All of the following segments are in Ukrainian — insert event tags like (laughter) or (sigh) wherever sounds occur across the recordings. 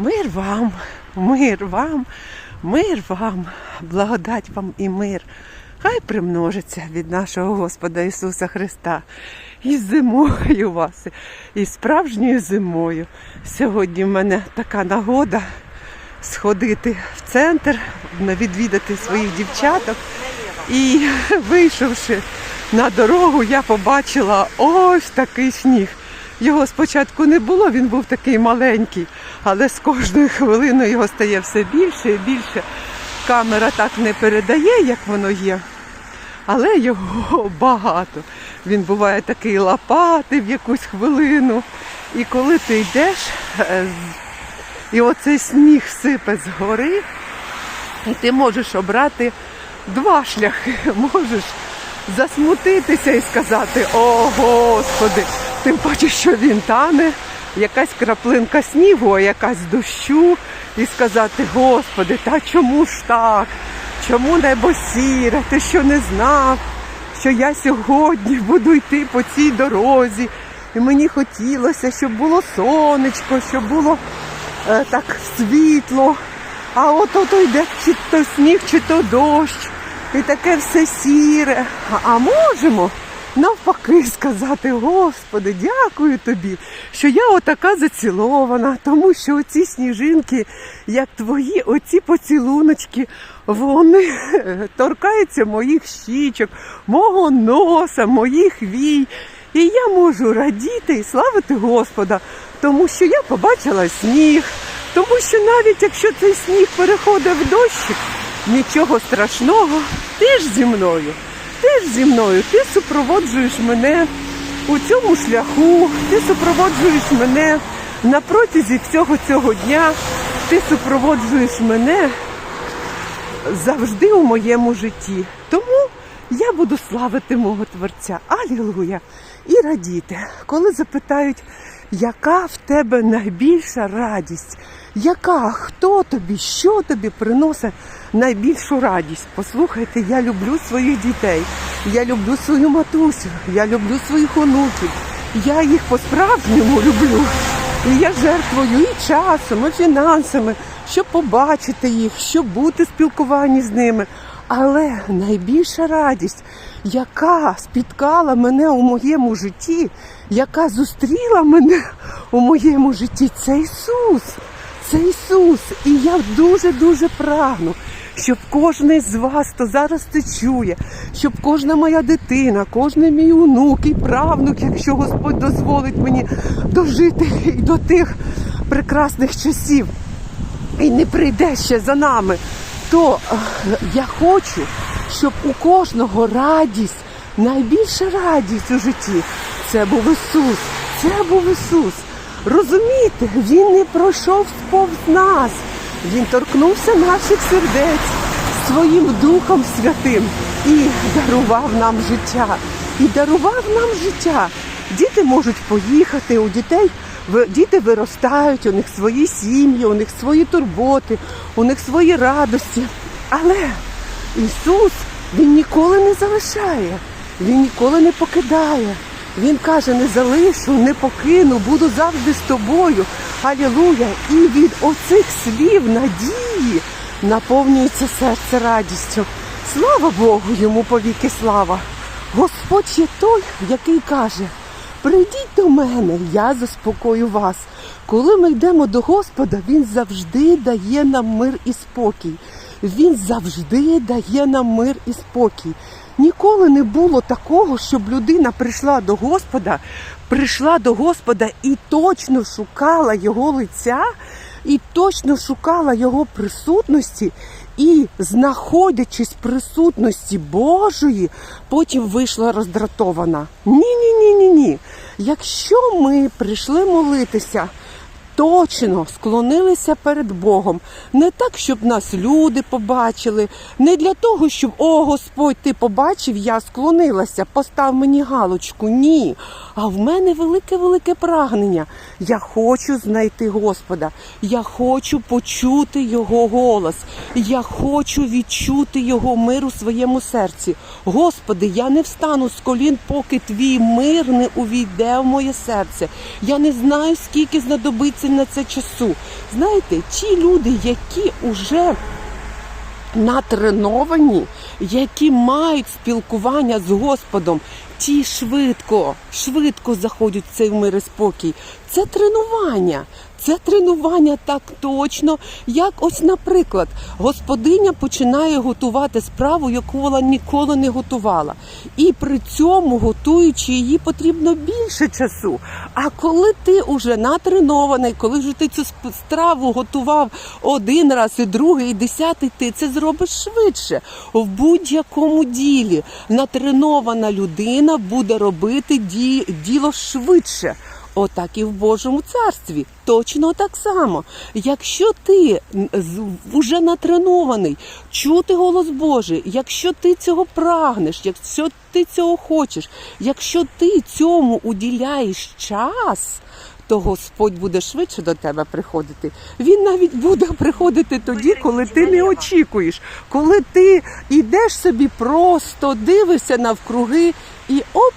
Мир вам, мир вам, мир вам, благодать вам і мир. Хай примножиться від нашого Господа Ісуса Христа. І зимою вас, і справжньою зимою. Сьогодні в мене така нагода сходити в центр, відвідати своїх дівчаток. І вийшовши на дорогу, я побачила ось такий сніг. Його спочатку не було, він був такий маленький, але з кожною хвилиною його стає все більше і більше. Камера так не передає, як воно є, але його (laughs) багато. Він буває такий лопатий в якусь хвилину. І коли ти йдеш, е, і оцей сніг сипе з гори, і ти можеш обрати два шляхи. (laughs) Можеш засмутитися і сказати, о Господи, тим паче, що він тане, якась краплинка снігу, а якась дощу, і сказати, Господи, та чому ж так? Чому небо сіре? Ти що не знав, що я сьогодні буду йти по цій дорозі? І мені хотілося, щоб було сонечко, щоб було е, так світло. А от ото йде чи то сніг, чи то дощ, і таке все сіре. А, а можемо навпаки сказати, Господи, дякую тобі, що я отака зацілована, тому що оці сніжинки, як твої, оці поцілуночки, вони е, торкаються моїх щічок, мого носа, моїх вій. І я можу радіти і славити Господа, тому що я побачила сніг, тому що навіть якщо цей сніг переходить в дощик, нічого страшного, ти ж зі мною, ти ж зі мною, ти супроводжуєш мене у цьому шляху, ти супроводжуєш мене на протязі всього цього дня, ти супроводжуєш мене завжди у моєму житті. Тому я буду славити мого Творця. Алілуя! І радіти, коли запитають, яка в тебе найбільша радість, яка, хто тобі, що тобі приносить найбільшу радість. Послухайте, я люблю своїх дітей, я люблю свою матусю, я люблю своїх онуків, я їх по-справжньому люблю. І я жертвую і часом, і фінансами, щоб побачити їх, щоб бути в спілкуванні з ними. Але найбільша радість, яка спіткала мене у моєму житті, яка зустріла мене у моєму житті, це Ісус. Це Ісус. І я дуже-дуже прагну, щоб кожен з вас, хто зараз це чує, щоб кожна моя дитина, кожен мій онук і правнук, якщо Господь дозволить мені дожити і (laughs) до тих прекрасних часів, і не прийде ще за нами, то е, я хочу, щоб у кожного радість, найбільша радість у житті, це був Ісус. Це був Ісус. Розумієте, Він не пройшов сповз нас. Він торкнувся наших сердець своїм Духом Святим і дарував нам життя. І дарував нам життя. Діти можуть поїхати, у дітей діти виростають, у них свої сім'ї, у них свої турботи, у них свої радості. Але Ісус Він ніколи не залишає, Він ніколи не покидає. Він каже, не залишу, не покину, буду завжди з тобою. Алілуя! І від оцих слів надії наповнюється серце радістю. Слава Богу, йому повіки слава. Господь є той, який каже: Прийдіть до мене, я заспокою вас. Коли ми йдемо до Господа, Він завжди дає нам мир і спокій. Він завжди дає нам мир і спокій. Ніколи не було такого, щоб людина прийшла до Господа, прийшла до Господа і точно шукала його лиця, і точно шукала його присутності, і, знаходячись в присутності Божої, потім вийшла роздратована. Ні, ні, ні, ні, ні. Якщо ми прийшли молитися точно склонилися перед Богом. Не так, щоб нас люди побачили, не для того, щоб о Господь, ти побачив, я склонилася, постав мені галочку. Ні. А в мене велике-велике прагнення. Я хочу знайти Господа. Я хочу почути Його голос. Я хочу відчути Його мир у своєму серці. Господи, я не встану з колін, поки твій мир не увійде в моє серце. Я не знаю, скільки знадобиться на це часу. Знаєте, ті люди, які вже натреновані, які мають спілкування з Господом, ті швидко, швидко заходять в цей мир і спокій. Це тренування. Це тренування так точно, як ось, наприклад, господиня починає готувати справу, яку вона ніколи не готувала. І при цьому, готуючи її, потрібно більше часу. А коли ти вже натренований, коли вже ти цю страву готував один раз, і другий, і десятий, ти це зробиш швидше. В будь-якому ділі натренована людина буде робити ді- діло швидше. Отак і в Божому царстві. Точно так само. Якщо ти вже натренований чути голос Божий, якщо ти цього прагнеш, якщо ти цього хочеш, якщо ти цьому уділяєш час, то Господь буде швидше до тебе приходити. Він навіть буде приходити тоді, коли ти не очікуєш, коли ти йдеш собі просто, дивишся навкруги і оп,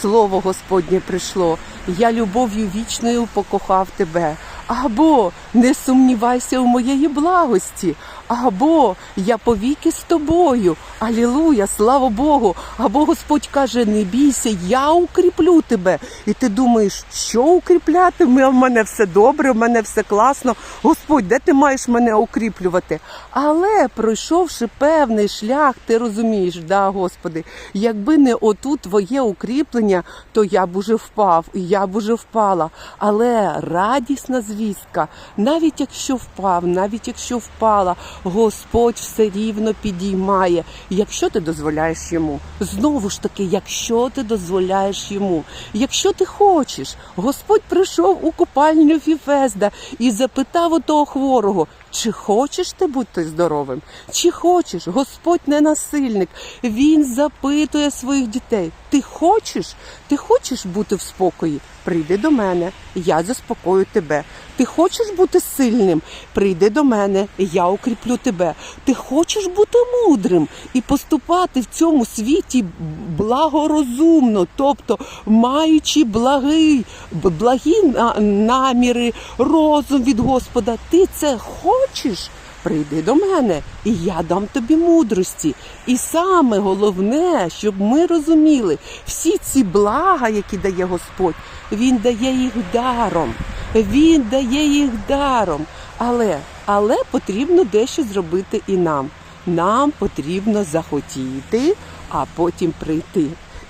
Слово Господнє прийшло. Я любов'ю вічною покохав тебе. Або не сумнівайся у моєї благості, або я повіки з тобою. Алілуя, слава Богу. Або Господь каже: не бійся, я укріплю тебе. І ти думаєш, що укріпляти? У мене все добре, в мене все класно. Господь, де ти маєш мене укріплювати? Але пройшовши певний шлях, ти розумієш, да, Господи, якби не отут твоє укріплення, то я б уже впав, і я б уже впала. Але радісна звістка, навіть якщо впав, навіть якщо впала, Господь все рівно підіймає, якщо ти дозволяєш йому. Знову ж таки, якщо ти дозволяєш йому, якщо ти хочеш, Господь прийшов у купальню Фіфезда і запитав у того хворого. Чи хочеш ти бути здоровим? Чи хочеш? Господь не насильник. Він запитує своїх дітей: ти хочеш? Ти хочеш бути в спокої? Прийди до мене, я заспокою тебе. Ти хочеш бути сильним? Прийди до мене, я укріплю тебе. Ти хочеш бути мудрим і поступати в цьому світі благорозумно, тобто маючи благий, благі наміри, розум від Господа. Ти це хочеш? Прийди до мене, і я дам тобі мудрості. І саме головне, щоб ми розуміли, всі ці блага, які дає Господь, Він дає їх даром. Він дає їх даром. Але, але потрібно дещо зробити і нам. Нам потрібно захотіти, а потім прийти.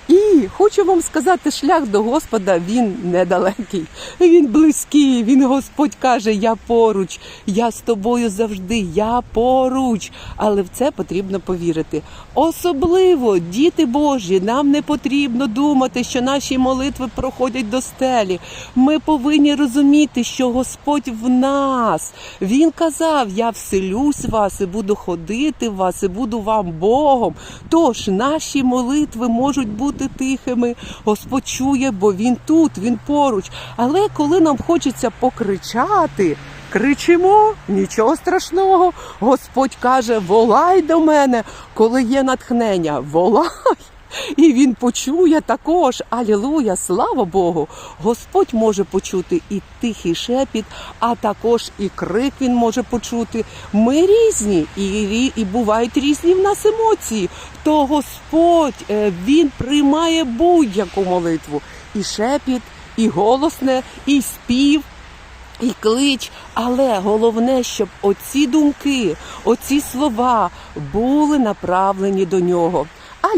І хочу вам сказати, шлях до Господа він недалекий, він близький. Він Господь каже: Я поруч, я з тобою завжди, я поруч. Але в це потрібно повірити. Особливо, діти Божі, нам не потрібно думати, що наші молитви проходять до стелі. Ми повинні розуміти, що Господь в нас. Він казав: Я вселюсь вас і буду ходити в вас, і буду вам Богом. Тож наші молитви можуть бути тихими. Господь чує, бо він тут, він поруч. Але коли нам хочеться покричати. Кричимо, нічого страшного. Господь каже: волай до мене, коли є натхнення. Волай. І він почує також. Алілуя, слава Богу! Господь може почути і тихий шепіт, а також і крик він може почути. Ми різні, і, і бувають різні в нас емоції. То Господь е, він приймає будь-яку молитву. І шепіт, і голосне, і спів і клич, але головне, щоб оці думки, оці слова були направлені до нього.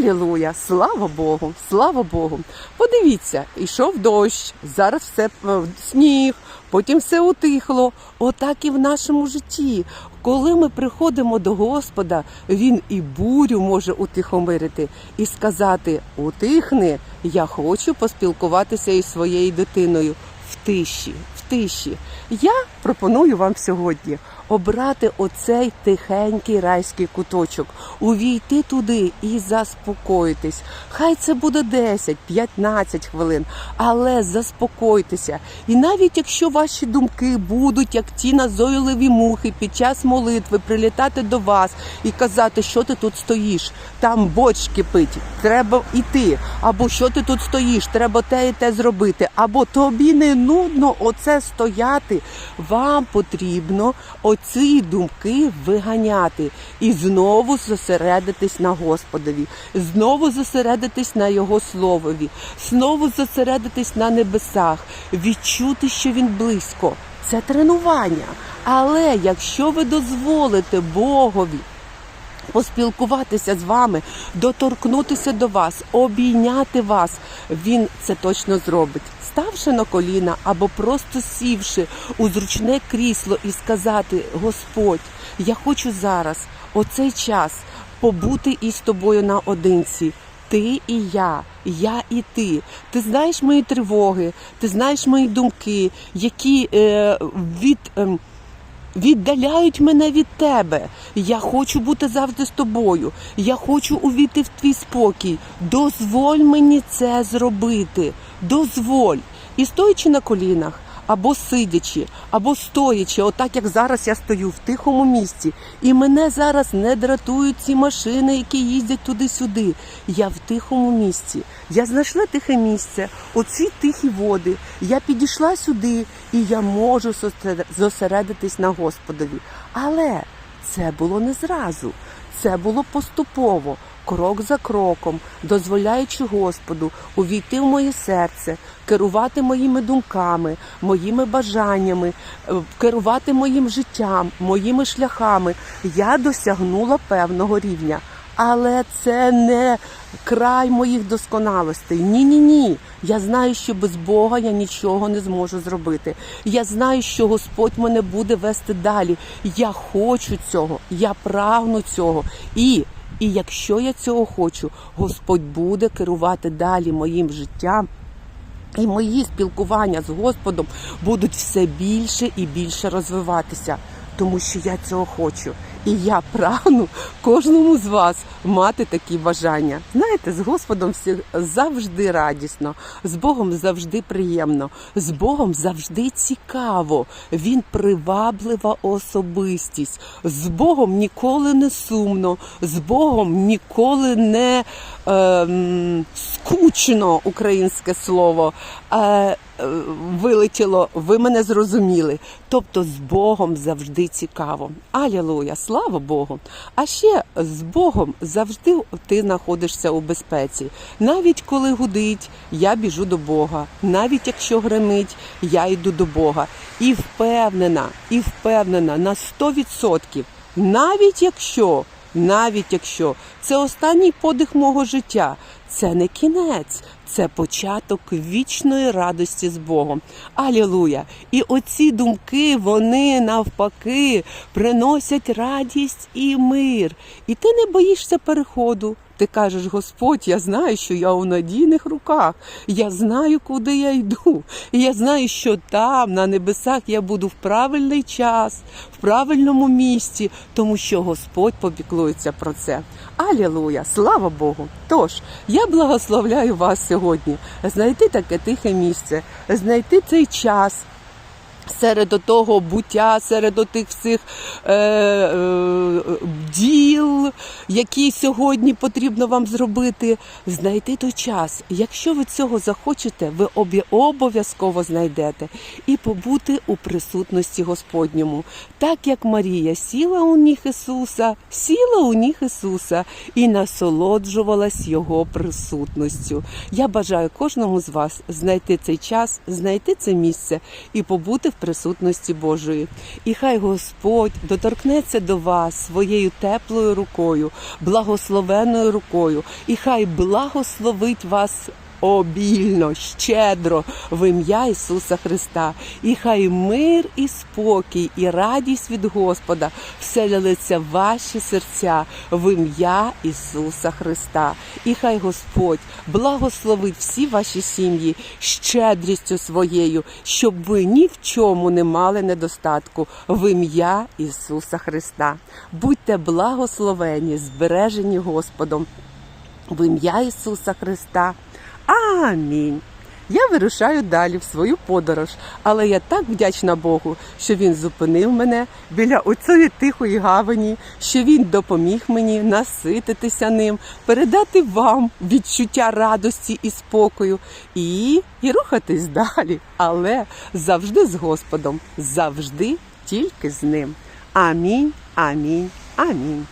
Алілуя! Слава Богу! Слава Богу! Подивіться, йшов дощ, зараз все е, сніг, потім все утихло. Отак і в нашому житті. Коли ми приходимо до Господа, Він і бурю може утихомирити і сказати: Утихни, я хочу поспілкуватися із своєю дитиною в тиші, тиші. Я пропоную вам сьогодні обрати оцей тихенький райський куточок, увійти туди і заспокоїтись. Хай це буде 10-15 хвилин, але заспокойтеся. І навіть якщо ваші думки будуть, як ті назойливі мухи, під час молитви прилітати до вас і казати, що ти тут стоїш, там борщ кипить, треба йти. Або що ти тут стоїш, треба те і те зробити, або тобі не нудно оце стояти. Вам потрібно оці думки виганяти і знову зосередитись на Господові, знову зосередитись на Його словові, знову зосередитись на небесах, відчути, що він близько. Це тренування. Але якщо ви дозволите Богові поспілкуватися з вами, доторкнутися до вас, обійняти вас, він це точно зробить. Ставши на коліна або просто сівши у зручне крісло і сказати: Господь, я хочу зараз, оцей час, побути із тобою наодинці. Ти і я, я і ти. Ти знаєш мої тривоги, ти знаєш мої думки, які е, від. ем, віддаляють мене від тебе. Я хочу бути завжди з тобою. Я хочу увійти в твій спокій. Дозволь мені це зробити. Дозволь. І стоячи на колінах, або сидячи, або стоячи, отак як зараз я стою в тихому місці, і мене зараз не дратують ці машини, які їздять туди-сюди. Я в тихому місці. Я знайшла тихе місце, оці тихі води. Я підійшла сюди, і я можу зосередитись на Господові. Але це було не зразу. Це було поступово, крок за кроком, дозволяючи Господу увійти в моє серце, керувати моїми думками, моїми бажаннями, е, керувати моїм життям, моїми шляхами. Я досягнула певного рівня. Але це не край моїх досконалостей. Ні, ні, ні. Я знаю, що без Бога я нічого не зможу зробити. Я знаю, що Господь мене буде вести далі. Я хочу цього, я прагну цього. І, і якщо я цього хочу, Господь буде керувати далі моїм життям. І мої спілкування з Господом будуть все більше і більше розвиватися, тому що я цього хочу. І я прагну кожному з вас мати такі бажання. Знаєте, з Господом всі завжди радісно, з Богом завжди приємно, з Богом завжди цікаво. Він приваблива особистість. З Богом ніколи не сумно, з Богом ніколи не ем, скучно українське слово. Е, е, вилетіло, ви мене зрозуміли. Тобто з Богом завжди цікаво. Алілуя, слава Богу. А ще з Богом завжди ти знаходишся у безпеці. Навіть коли гудить, я біжу до Бога. Навіть якщо гримить, я йду до Бога. І впевнена, і впевнена на 100%, навіть якщо навіть якщо це останній подих мого життя, це не кінець, це початок вічної радості з Богом. Алілуя! І оці думки, вони навпаки приносять радість і мир. І ти не боїшся переходу. Ти кажеш, Господь, я знаю, що я у надійних руках. Я знаю, куди я йду. І я знаю, що там, на небесах, я буду в правильний час, в правильному місці, тому що Господь попіклується про це. Алілуя! Слава Богу! Тож, я благословляю вас сьогодні знайти таке тихе місце, знайти цей час. Серед того буття, серед тих всіх е, е, діл, які сьогодні потрібно вам зробити, знайти той час. Якщо ви цього захочете, ви обов'язково знайдете і побути у присутності Господньому, так як Марія сіла у ніг Ісуса, сіла у ніг Ісуса і насолоджувалась Його присутністю. Я бажаю кожному з вас знайти цей час, знайти це місце і побути в присутності Божої. І хай Господь доторкнеться до вас своєю теплою рукою, благословеною рукою, і хай благословить вас. Обільно, щедро в ім'я Ісуса Христа, і хай мир і спокій, і радість від Господа вселяться в ваші серця в ім'я Ісуса Христа. І хай Господь благословить всі ваші сім'ї щедрістю своєю, щоб ви ні в чому не мали недостатку в ім'я Ісуса Христа. Будьте благословені, збережені Господом в ім'я Ісуса Христа. Амінь. Я вирушаю далі в свою подорож, але я так вдячна Богу, що він зупинив мене біля оцієї тихої гавані, що він допоміг мені насититися ним, передати вам відчуття радості і спокою і, і рухатись далі, але завжди з Господом, завжди тільки з ним. Амінь, амінь, амінь.